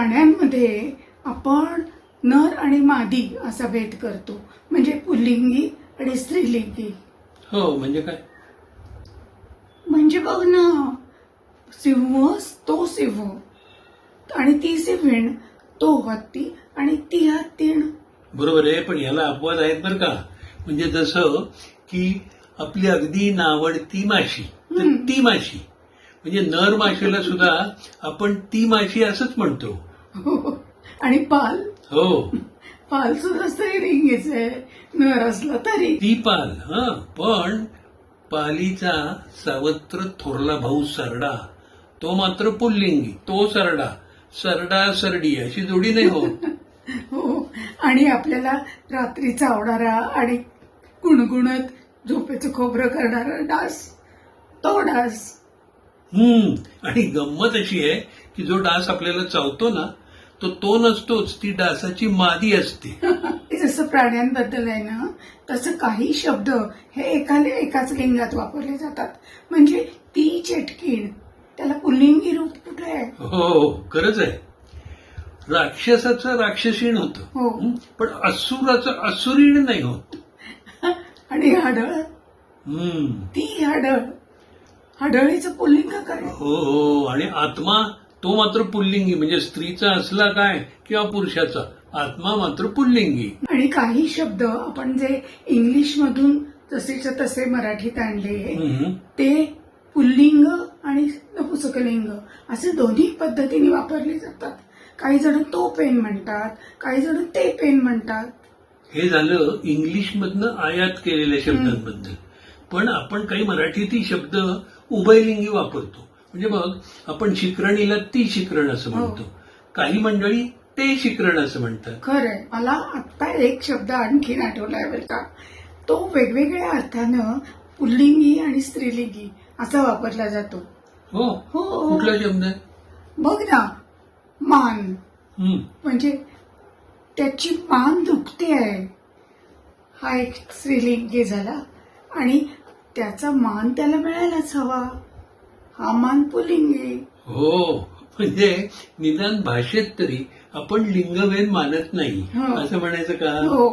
प्राण्यांमध्ये आपण नर आणि मादी असा भेद करतो. म्हणजे पुल्लिंगी आणि स्त्रीलिंगी. हो म्हणजे काय? म्हणजे बघ ना सिंह तो सिंह आणि ती सिंहीण तो हत्ती आणि ती हत्तीण. बरोबर आहे पण याला अपवाद आहेत बरं का? म्हणजे जसं की आपली अगदी नावडती माशी तर. ती माशी. म्हणजे नर माशीला सुद्धा आपण ती माशी असंच म्हणतो. आणि पाल? हो. पाल सुद्धा स्त्रीलिंगीच आहे. नर असला तरी. ती पाल हा. पण पालीचा सावत्र थोरला भाऊ सरडा तो मात्र पुल्लिंगी तो सरडा. सरडा सरडी अशी जोडी नाही हो हो. आणि आपल्याला रात्री चावणारा आणि गुणगुणत झोपेचं खोबरं करणारा डास तो डास. हम्म. आणि गंमत अशी आहे की जो डास आपल्याला चावतो ना तो तो नसतोच ती डासाची मादी असते. जसं प्राण्यांबद्दल आहे ना तसं काही शब्द हे एकाले एकाच लिंगात वापरले जातात. म्हणजे ती चेटकीण त्याला पुल्लिंगी रूप कुठे आहे? हो खरंच आहे. राक्षसाचं राक्षसीण होतं. हो. हं? पण असुराचं असुरीण नाही होत. आणि हाडळ? हम्म ती हाडळ. हाडळीचं पुल्लिंग काय? हो हो आणि आत्मा तो मात्र पुल्लिंगी म्हणजे स्त्रीचा असला काय किंवा पुरुषाचा आत्मा मात्र पुल्लिंगी. आणि काही शब्द आपण जे इंग्लिश मधून जसेच्या तसे मराठीत आणले. ते पुल्लिंग आणि नपुसकलिंग असे दोन्ही पद्धतीने वापरले जातात. काही जण तो पेन म्हणतात काही जण ते पेन म्हणतात. हे झालं इंग्लिश मधनं आयात केलेल्या शब्दांबद्दल पण आपण काही मराठीतही शब्द उभयलिंगी वापरतो. म्हणजे मग आपण शिकरणीला ती शिकरण असं हो. म्हणतो. काही मंडळी ते शिकरण असं म्हणतात. खरंय. मला आत्ता एक शब्द आणखीन आठवलाय बरं का. तो वेगवेगळ्या अर्थानं पुल्लिंगी आणि स्त्रीलिंगी असा वापरला जातो. हो. हो. कुठला शब्द? बघ ना. मान. म्हणजे त्याची मान दुखते आहे. हा एक स्त्रीलिंगी झाला आणि त्याचा मान त्याला मिळायलाच हवा. हा मान पुलिंगी हो म्हणजे निदान भाषेत तरी आपण लिंगभेद मानत नाही हो. असं म्हणायचं का? हो.